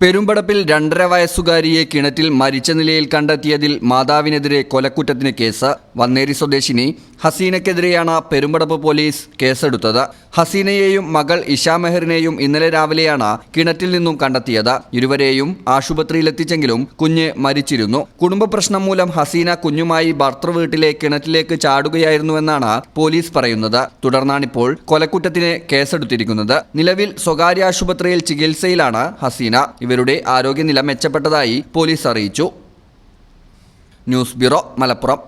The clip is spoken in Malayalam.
പെരുമ്പടപ്പിൽ രണ്ടര വയസ്സുകാരിയെ കിണറ്റിൽ മരിച്ച നിലയിൽ കണ്ടെത്തിയതിൽ മാതാവിനെതിരെ കൊലക്കുറ്റത്തിന് കേസ്. വന്നേരി സ്വദേശിനി ഹസീനക്കെതിരെയാണ് പെരുമ്പടപ്പ് പോലീസ് കേസെടുത്തത്. ഹസീനയെയും മകൾ ഇഷാ മെഹറിനെയും ഇന്നലെ രാവിലെയാണ് കിണറ്റിൽ നിന്നും കണ്ടെത്തിയത്. ഇരുവരെയും ആശുപത്രിയിലെത്തിച്ചെങ്കിലും കുഞ്ഞ് മരിച്ചിരുന്നു. കുടുംബ പ്രശ്നം മൂലം ഹസീന കുഞ്ഞുമായി ഭർത്തൃ വീട്ടിലെ കിണറ്റിലേക്ക് ചാടുകയായിരുന്നുവെന്നാണ് പോലീസ് പറയുന്നത്. തുടർന്നാണിപ്പോൾ കൊലക്കുറ്റത്തിന് കേസെടുത്തിരിക്കുന്നത്. നിലവിൽ സ്വകാര്യ ആശുപത്രിയിൽ ചികിത്സയിലാണ് ഹസീന. ഇവരുടെ ആരോഗ്യനില മെച്ചപ്പെട്ടതായി പോലീസ് അറിയിച്ചു. News bureau Malappuram.